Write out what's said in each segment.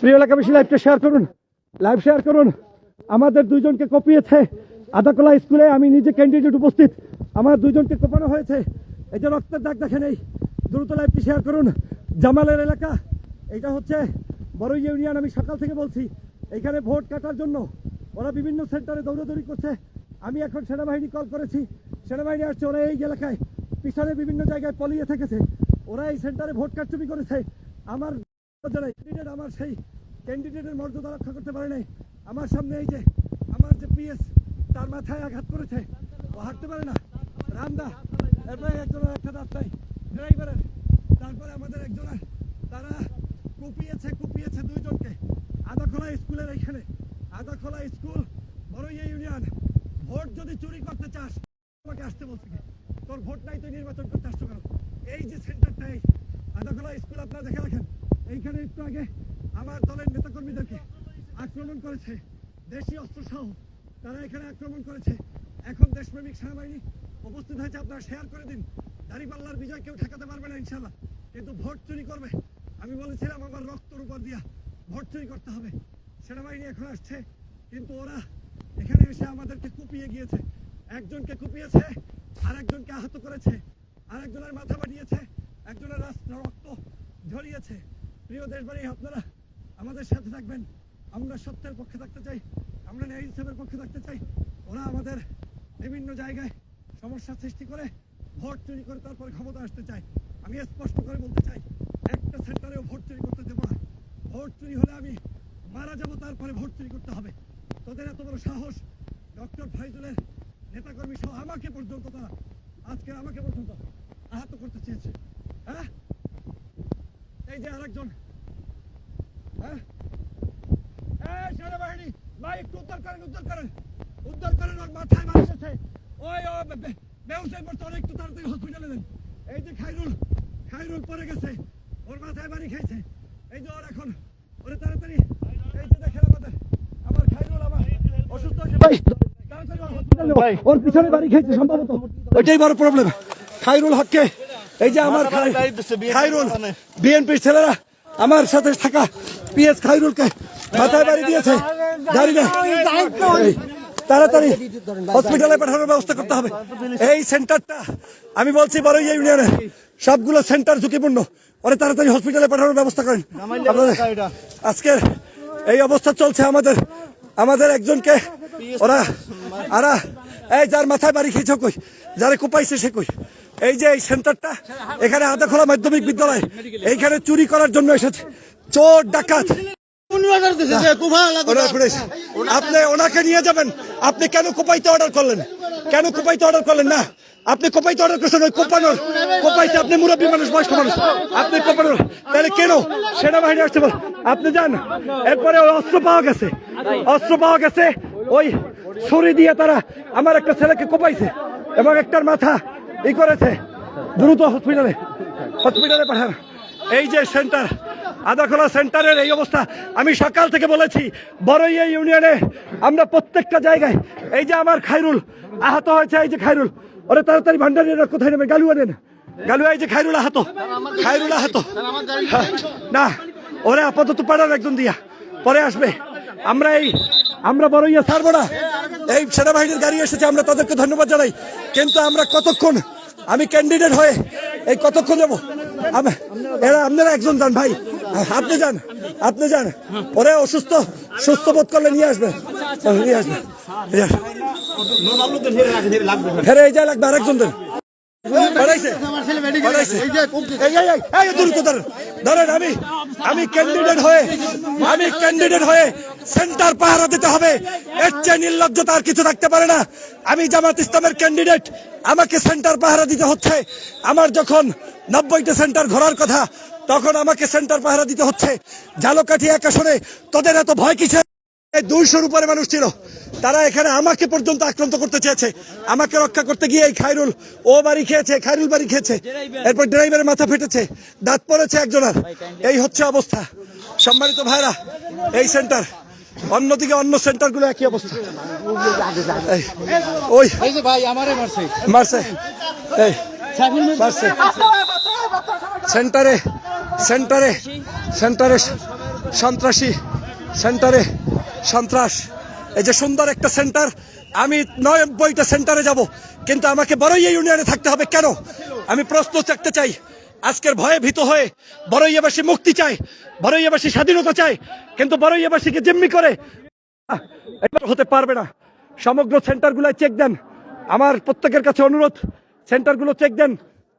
প্রিয় এলাকাবাসী লাইভটা শেয়ার করুন। লাইভ শেয়ার করুন। আমাদের দুইজনকে কপিয়েছে আদাকলা স্কুলে। আমি নিজে ক্যান্ডিডেট উপস্থিত। আমার দুইজনকে কোপানো হয়েছে। এই যে রক্তের দাগ দেখেন এই। দ্রুত লাইভটি শেয়ার করুন। জামালের এলাকা। এটা হচ্ছে বড় ইউনিয়ন, আমি সকাল থেকে বলছি। এখানে ভোট কাটার জন্য ওরা বিভিন্ন সেন্টারে দৌড়াদৌড়ি করছে। আমি এখন সেনাবাহিনী কল করেছি। সেনাবাহিনী আসছে, ওরা এই এলাকায়। পিছনে বিভিন্ন জায়গায় পলিয়ে থেকেছে। ওরা এই সেন্টারে ভোট কারচুপি করেছে। আমার ক্যান্ডিডেট আমার সেই ক্যান্ডিডেটের মর্যাদা রক্ষা করতে পারে নাই। আমার সামনে এই যে, আমার যে পিএস তার মাথায় আঘাত করেছে। ও হাঁটতে পারে না। রামদা, এরপরে একজনের একটা নাই ড্রাইভারের তারপরে আমাদের একজনের তারা কুপিয়েছে কুপিয়েছে দুইজনকে। আদাখোলা স্কুলের এইখানে। Adakhola school, Baraiya union. Vote যদি চুরি করতে চাস, আমাকে আসতে বলছি? তোর ভোট নাই, তুই নির্বাচন করতে আসছো কেন? এই যে সেন্টারটা এই, আদাখোলা স্কুল আপনারা দেখে রাখেন। এইখানে একটু আগে আমার দলের নেতাকর্মীদেরকে আক্রমণ করেছে দেশি অস্ত্র সহ তারা এখানে আক্রমণ করেছে। এখন দেশপ্রেমিক সেনাবাহিনী উপস্থিত হয়েছে। আপনারা শেয়ার করে দিন। দাঁড়িপাল্লার বিজয় কেউ ঠেকাতে পারবে না ইনশাল্লাহ কিন্তু ভোট চুরি করবে। আমি বলেছিলাম আমার রক্তর উপর দিয়া ভোট চুরি করতে হবে। সেনাবাহিনী এখন আসছে। কিন্তু ওরা এখানে এসে আমাদেরকে কুপিয়ে গিয়েছে। একজনকে কুপিয়েছে আর একজনকে আহত করেছে। আর একজনের মাথা বাড়িয়েছে একজনের রক্ত ঝরিয়েছে। প্রিয় দেশবাড়ি আপনারা আমাদের সাথে থাকবেন। আমরা সত্যের পক্ষে থাকতে চাই, আমরা ন্যায় ইনসাফের পক্ষে থাকতে চাই। ওরা আমাদের বিভিন্ন জায়গায় সমস্যা সৃষ্টি করে, ভোট চুরি করে তারপরে ক্ষমতা আসতে চায়। আমি স্পষ্ট করে বলতে চাই, একটা সেন্টারেও ভোট চুরি করতে দেবো না। ভোট চুরি হলে আমি মারা যাব, তারপরে ভোট চুরি করতে হবে। তোদের এত বড় সাহস, ডক্টর ফাইজুলের নেতাকর্মী সহ আমাকে পর্যন্ত তারা, আজকে আমাকে পর্যন্ত আহত করতে চেয়েছে। হ্যাঁ? এই যে আরেকজন। হ্যাঁ? এই সেনাবাহিনী ভাই একটু উদ্ধার করেন উদ্ধার করেন। উদ্ধার করেন ওর মাথায় মারতেছে ওই ও ব্যবসায় পড়ছে ওরা একটু তাড়াতাড়ি হসপিটালে দেন। এই যে খাইরুল খাইরুল পড়ে গেছে। ওর মাথায় বাড়ি খাইছে। এই যে ওর এখন ওরে তাড়াতাড়ি এই যে দেখেন আমাদের আমার খাইরুল আমার অসুস্থ হয়েছে ভাই তাড়াতাড়ি নেও। ওর পিছনে বাড়ি খাইছে সম্ভবত। ওইটাই বড় প্রবলেম খাইরুল হককে এই যে আমার খাই- খাইরুল বিএনপির ছেলেরা আমার সাথে থাকা পিএস খাইরুলকে মাথায় বাড়ি দিয়েছে। তাড়াতাড়ি হসপিটালে পাঠানোর ব্যবস্থা করতে হবে। এই সেন্টারটা আমি বলছি বড় ইউনিয়নে সবগুলো সেন্টার ঝুঁকিপূর্ণ। ওরে তাড়াতাড়ি হসপিটালে পাঠানোর ব্যবস্থা করেন। আজকের এই অবস্থা চলছে আমাদের। আমাদের একজনকে ওরা আরা এই যার মাথায় বাড়ি খেয়েছ কই? যারে কোপাইছে সে কই? এই যে এই সেন্টারটা, এখানে আদাখোলা মাধ্যমিক বিদ্যালয়। এইখানে চুরি করার জন্য এসেছে। চোর, ডাকাত। আপনি ওনাকে নিয়ে যাবেন। আপনি কেন কোপাইতে অর্ডার করলেন? কেন কোপাইতে অর্ডার করলেন? না, আপনি কোপাইতে অর্ডার করছেন ওই কোপানোর কোপাইতে আপনি মুরব্বী মানুষ, বয়স্ক মানুষ। আপনি কোপানোর তাহলে কেন? সেনাবাহিনী আসছে বল। আপনি যান। এরপরে ওই অস্ত্র পাওয়া গেছে। অস্ত্র পাওয়া গেছে। ওই ছুরি দিয়ে তারা আমার একটা ছেলেকে কোপাইছে এবং একটার মাথা ই করেছে। দ্রুত হসপিটালে হসপিটালে পাঠান। এই যে সেন্টার আদাখোলা সেন্টারের এই অবস্থা, আমি সকাল থেকে বলেছি, বড়ইয়া ইউনিয়নে আমরা প্রত্যেকটা জায়গায়, এই যে আমার খাইরুল আহত হয়েছে এই যে খাইরুল ওরে তাড়াতাড়ি ভান্ডারিরা কোথায় নেবে? গালুয়া নেন গালুয়া এই যে খাইরুল আহত। খাইরুল আহত। না, ওরে আপাতত পাড়ার একজন দিয়া, পরে আসবে। আমরা এই, আমরা বড়ইয়া ছাড়বো না। এই সেনাবাহিনীর গাড়ি এসেছে আমরা তাদেরকে ধন্যবাদ জানাই। কিন্তু আমরা কতক্ষণ আমি ক্যান্ডিডেট হয়ে এই কতক্ষণ যাব? এরা আপনারা একজন যান ভাই। আপনি যান আপনি যান। ওরা অসুস্থ সুস্থ বোধ করলে নিয়ে আসবে। নিয়ে আসবে। নিয়ে আসবে। ফেরে এই যা লাগবে আরেকজন দেন আমি আমি ক্যান্ডিডেট হয়ে, আমি ক্যান্ডিডেট হয়ে সেন্টার পাহারা দিতে হবে। এর চেয়ে নির্লজ্জতা আর কিছু থাকতে পারে না। আমি জামাত ইসলামের ক্যান্ডিডেট আমাকে সেন্টার পাহারা দিতে হচ্ছে। আমার যখন নব্বইটা সেন্টার ঘোরার কথা, তখন আমাকে সেন্টার পাহারা দিতে হচ্ছে। জালকাঠি এক তোদের এত ভয় কিসের? দুইশোর উপরে মানুষ ছিল। তারা এখানে আমাকে পর্যন্ত আক্রান্ত করতে চেয়েছে। আমাকে রক্ষা করতে গিয়ে এই খাইরুল ও বাড়ি খেয়েছে খাইরুল বাড়ি খেয়েছে। এরপর ড্রাইভারের মাথা ফেটেছে দাঁত পড়েছে একজনের। এই হচ্ছে অবস্থা। সম্মানিত ভাইরা এই সেন্টার অন্যদিকে অন্য সেন্টারগুলো একই অবস্থা। ওই মারছে। মারছে। এই মারছে। সেন্টারে সেন্টারে সেন্টারে সন্ত্রাসী সেন্টারে সন্ত্রাস। এই যে সুন্দর একটা সেন্টার আমি নব্বইটা সেন্টারে যাব, কিন্তু আমাকে বড়ই ইউনিয়নে থাকতে হবে। কেন? আমি প্রশ্ন চাকতে চাই। আজকের ভয়ে ভীত হয়ে বড়ইয়াবাসী মুক্তি চায়, বড়ইয়াবাসী স্বাধীনতা চায়, কিন্তু বড়ইয়াবাসীকে জিম্মি করে এটা হতে পারবে না। সমগ্র সেন্টারগুলো চেক দেন। আমার প্রত্যেকের কাছে অনুরোধ সেন্টারগুলো চেক দেন।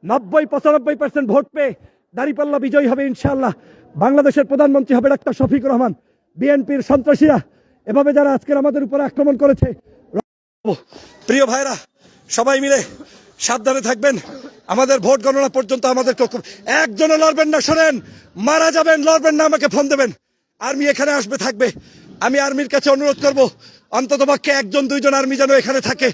নব্বই, পঁচানব্বই পার্সেন্ট ভোট পেয়ে দাঁড়িপাল্লা বিজয়ী হবে ইনশাল্লাহ বাংলাদেশের প্রধানমন্ত্রী হবে ডাক্তার শফিক রহমান। বিএনপির সন্ত্রাসীরা এভাবে যারা আজকের আমাদের উপর আক্রমণ করেছে, প্রিয় ভাইরা, সবাই মিলে সাবধানে থাকবেন। আমাদের ভোট গণনা পর্যন্ত আমাদের একজনও লড়বেন না, শোনেন। মারা যাবেন, লড়বেন না, আমাকে ফোন দেবেন। আর্মি এখানে আসবে, থাকবে। আমি আর্মির কাছে অনুরোধ করব অন্তত পক্ষে একজন, দুইজন আর্মি যেন এখানে থাকে।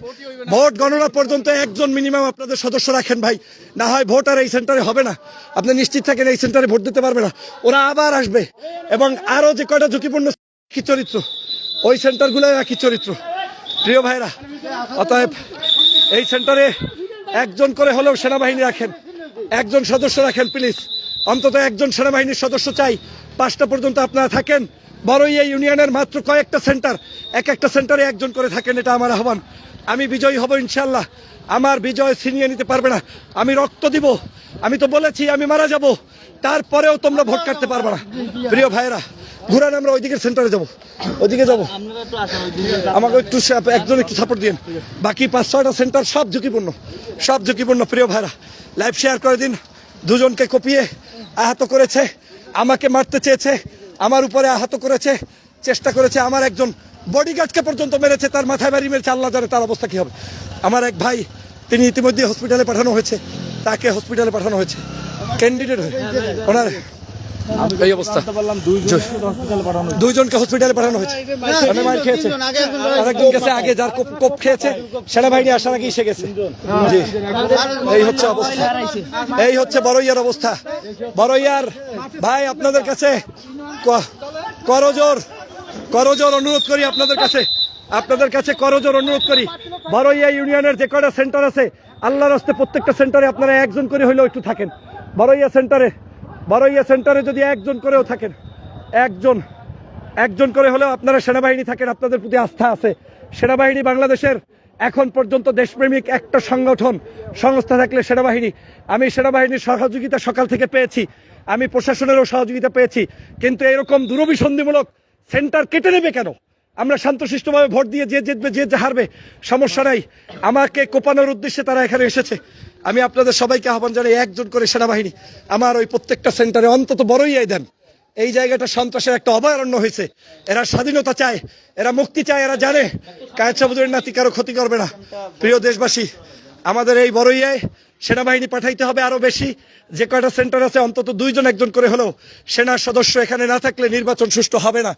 ভোট গণনা পর্যন্ত একজন মিনিমাম আপনাদের সদস্য রাখেন ভাই। না হয় ভোট আর এই সেন্টারে হবে না। আপনি নিশ্চিত থাকেন এই সেন্টারে ভোট দিতে পারবে না। ওরা আবার আসবে। এবং আরও যে কয়টা ঝুঁকিপূর্ণ কি চরিত্র? ওই সেন্টারগুলো একই চরিত্র। প্রিয় ভাইরা, অতএব এই সেন্টারে একজন করে হলেও সেনাবাহিনী রাখেন। একজন সদস্য রাখেন প্লিজ অন্তত একজন সেনাবাহিনীর সদস্য চাই। পাঁচটা পর্যন্ত আপনারা থাকেন। বড়ই এই ইউনিয়নের মাত্র কয়েকটা সেন্টার, এক একটা সেন্টারে একজন করে থাকেন, এটা আমার আহ্বান। আমি বিজয়ী হব ইনশাল্লাহ আমার বিজয় ছিনিয়ে নিতে পারবে না। আমি রক্ত দিব। আমি তো বলেছি আমি মারা যাব। তারপরেও তোমরা ভোট কাটতে পারবে না। প্রিয় ভাইরা ঘুরান, আমরা ওইদিকে সেন্টারে যাব। ওইদিকে যাব। আমাকে একটু একজন একটু সাপোর্ট দিন বাকি পাঁচ, ছয়টা সেন্টার সব ঝুঁকিপূর্ণ। সব ঝুঁকিপূর্ণ, প্রিয় ভাইরা লাইভ শেয়ার করে দিন। দুজনকে কপিয়ে আহত করেছে। আমাকে মারতে চেয়েছে। আমার উপরে আহত করেছে, চেষ্টা করেছে, আমার একজন বডিগার্ডকে পর্যন্ত মেরেছে, তার মাথায় বাড়ি মেরেছে, আল্লাহ জানে তার অবস্থা কী হবে। আমার এক ভাই, তিনি ইতিমধ্যে হসপিটালে পাঠানো হয়েছে, তাকে হসপিটালে পাঠানো হয়েছে ক্যান্ডিডেট হয়ে। ওনার এই অবস্থা। দুইজনকে হসপিটালে পাঠানো হয়েছে। মানে মার খেয়েছে। আরেকজন গেছে আগে যার কোপ কোপ খেয়েছে। সেনাবাহিনী আসার আগে এসে গেছে। জি। এই হচ্ছে অবস্থা। এই হচ্ছে বড়ইয়ার অবস্থা। বড়ইয়ার ভাই আপনাদের কাছে করজোর করজোর অনুরোধ করি আপনাদের কাছে। আপনাদের কাছে করজোর অনুরোধ করি। বড়ইয়া ইউনিয়নের যে কটা সেন্টার আছে আল্লাহর রাস্তে প্রত্যেকটা সেন্টারে আপনারা একজন করে হলেও একটু থাকেন। বড়ইয়া সেন্টারে বড়ইয়া সেন্টারে যদি একজন করেও থাকেন, একজন একজন করে হলেও আপনারা সেনাবাহিনী থাকেন, আপনাদের প্রতি আস্থা আছে। সেনাবাহিনী বাংলাদেশের এখন পর্যন্ত দেশপ্রেমিক একটা সংগঠন, সংস্থা থাকলে সেনাবাহিনী। আমি সেনাবাহিনীর সহযোগিতা সকাল থেকে পেয়েছি, আমি প্রশাসনেরও সহযোগিতা পেয়েছি, কিন্তু এরকম দূরভিসন্ধিমূলক সেন্টার কেটে নেবে কেন? আমরা শান্তশিষ্টভাবে ভোট দিয়ে যে জিতবে যে যে হারবে, সমস্যা নাই। আমাকে কোপানোর উদ্দেশ্যে তারা এখানে এসেছে। আমি আপনাদের সবাইকে আহ্বান জানাই একজন করে সেনাবাহিনী, আমার ওই প্রত্যেকটা সেন্টারে অন্তত বড়ই দেন। এই জায়গাটা সন্ত্রাসের একটা অভয়ারণ্য হয়েছে। এরা স্বাধীনতা চায়, এরা মুক্তি চায়, এরা জানে। কায়েদ সাবুদের নাতি কারও ক্ষতি করবে না। প্রিয় দেশবাসী, আমাদের এই বড়ইয়ায় সেনাবাহিনী পাঠাইতে হবে আরও বেশি। যে কয়টা সেন্টার আছে, অন্তত দুইজন একজন করে হলেও সেনার সদস্য এখানে না থাকলে নির্বাচন সুষ্ঠু হবে না।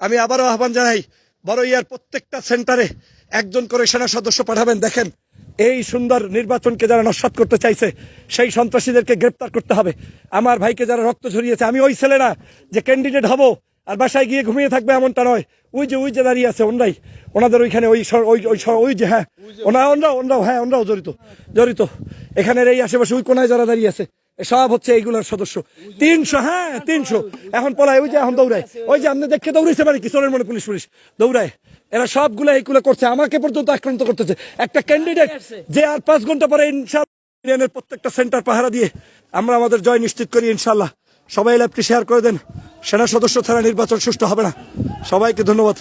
আমি আবারও আহ্বান জানাই বড়ইয়ার প্রত্যেকটা সেন্টারে একজন করে সেনা সদস্য পাঠাবেন। দেখেন এই সুন্দর নির্বাচনকে যারা নস্বাত করতে চাইছে, সেই সন্ত্রাসীদেরকে গ্রেপ্তার করতে হবে। আমার ভাইকে যারা রক্ত ঝরিয়েছে, আমি ওই ছেলে না যে ক্যান্ডিডেট হব আর বাসায় গিয়ে ঘুমিয়ে থাকবে এমনটা নয়। ওই যে ওই যে দাঁড়িয়ে আছে, ওনরাই। ওনাদের ওইখানে ওই ওই ওই ওই যে হ্যাঁ। ওনা ওনরাও ওনরাও হ্যাঁ ওনরাও জড়িত। জড়িত। এখানের এই আশেপাশে ওই কোনায় যারা দাঁড়িয়ে আছে সব হচ্ছে এইগুলোর সদস্য। তিনশো হ্যাঁ তিনশো। এখন পলায়, ওই যে এখন দৌড়ায়। ওই যে আপনি দেখে দৌড়াইছে মানে কি? চোরের মনে পুলিশ পুলিশ দৌড়ায়। এরা সবগুলো এইগুলো করছে আমাকে পর্যন্ত আক্রান্ত করতেছে। একটা ক্যান্ডিডেট যে আর পাঁচ ঘণ্টা পরে ইনশাল্লাহ প্রত্যেকটা সেন্টার পাহারা দিয়ে আমরা আমাদের জয় নিশ্চিত করি ইনশাল্লাহ সবাই ল্যাপটি শেয়ার করে দেন। সেনা সদস্য ছাড়া নির্বাচন সুষ্ঠু হবে না। সবাইকে ধন্যবাদ।